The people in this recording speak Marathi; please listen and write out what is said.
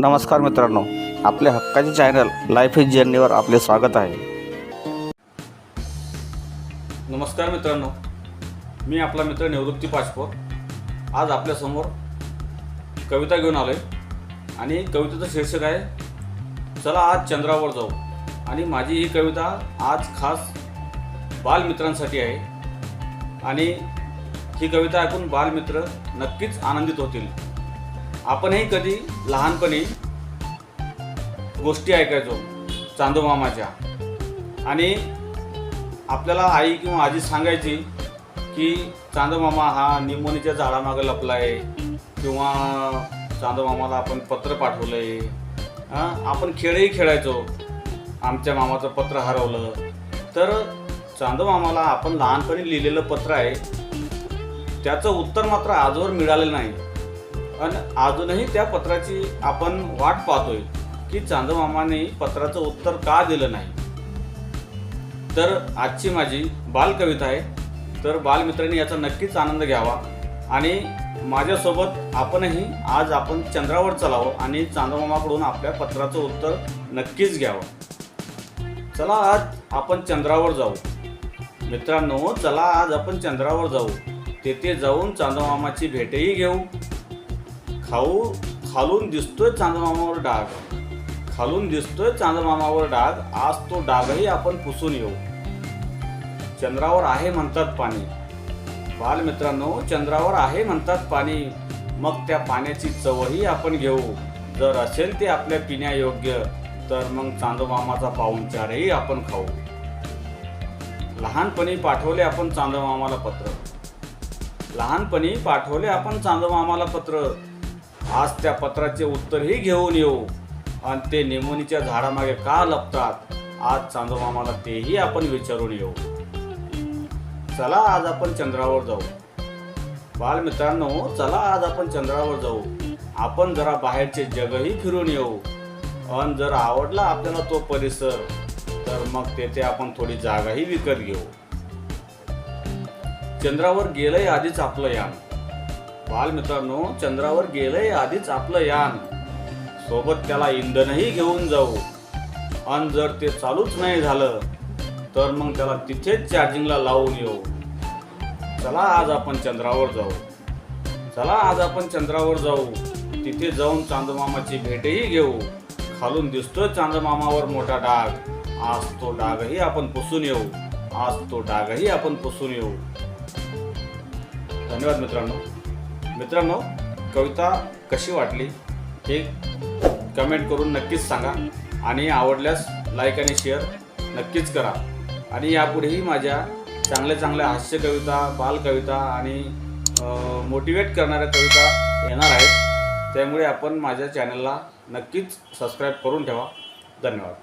नमस्कार मित्रांनो आपल्या हक्काचे चॅनल लाईफ इज जर्नीवर आपले स्वागत आहे. नमस्कार मित्रांनो मी आपला मित्र निवृत्ती पाचपोर आज आपल्यासमोर कविता घेऊन आलो आहे आणि कवितेचं शीर्षक आहे चला आज चंद्रावर जाऊ. आणि माझी ही कविता आज खास बालमित्रांसाठी आहे. आणि ही कविता ऐकून बालमित्र नक्कीच आनंदित होतील. आपणही कधी लहानपणी गोष्टी ऐकायचो चांदोमामाच्या आणि आपल्याला आई किंवा आजी सांगायची की चांदोमामा हा निमोनीच्या झाडामागं लपला आहे किंवा चांदोमामाला आपण पत्र पाठवलं आहे आपण खेळही खेळायचो आमच्या मामाचं पत्र हरवलं. तर चांदोमामाला आपण लहानपणी लिहिलेलं पत्र आहे त्याचं उत्तर मात्र आजवर मिळालेलं नाही. आणि अजूनही त्या पत्राची आपण वाट पाहतोय की चांदोमामाने पत्राचं उत्तर का दिलं नाही. तर आजची माझी बालकविता आहे. तर बालमित्रांनी याचा नक्कीच आनंद घ्यावा आणि माझ्यासोबत आपणही आज आपण चंद्रावर चलावं आणि चांदमामाकडून आपल्या पत्राचं उत्तर नक्कीच घ्यावं. चला आज आपण चंद्रावर जाऊ. मित्रांनो चला आज आपण चंद्रावर जाऊ. तेथे जाऊन चांदोमामाची भेटही घेऊ. खाऊ खालून दिसतोय चांदमामावर डाग. खालून दिसतोय चांदमामावर डाग. आज तो डागही आपण पुसून येऊ. चंद्रावर आहे म्हणतात पाणी. बालमित्रांनो चंद्रावर आहे म्हणतात पाणी. मग त्या पाण्याची चवही आपण घेऊ. जर असेल ते आपल्या पिण्यायोग्य तर मग चांदमामाचा पाहुणचारही आपण खाऊ. लहानपणी पाठवले आपण चांदमामाला पत्र. लहानपणी पाठवले आपण चांदमामाला पत्र. आज त्या पत्राचे उत्तरही घेऊन येऊ. आणि ते निमोनीच्या झाडामागे का लपतात आज चांदोमामाला तेही आपण विचारून येऊ. चला आज आपण चंद्रावर जाऊ. बालमित्रांनो चला आज आपण चंद्रावर जाऊ. आपण जरा बाहेरचे जगही फिरून येऊ. अन जर आवडला आपल्याला तो परिसर तर मग तेथे आपण थोडी जागाही विकत घेऊ. चंद्रावर गेलंय आधीच आपलं यान. बालमित्रांनो चंद्रावर गेलंय आधीच आपलं यान. सोबत त्याला इंधनही घेऊन जाऊ. आणि जर ते चालूच नाही झालं तर मग त्याला तिथेच चार्जिंगला लावून येऊ. चला आज आपण चंद्रावर जाऊ. चला आज आपण चंद्रावर जाऊ. तिथे जाऊन चांदमामाची भेटही घेऊ. खालून दिसतोय चांदमामावर मोठा डाग. आज तो डागही आपण पुसून येऊ. आज तो डागही आपण पुसून येऊ. धन्यवाद मित्रांनो. मित्रांनो कविता कशी वाटली हे कमेंट करून नक्कीच सांगा आणि आवडल्यास लाईक आणि शेअर नक्कीच करा. आणि यापुढेही माझ्या चांगल्या चांगल्या हास्य कविता बालकविता आणि मोटिवेट करणाऱ्या कविता येणार आहेत. त्यामुळे आपण माझ्या चॅनलला नक्कीच सबस्क्राईब करून ठेवा. धन्यवाद.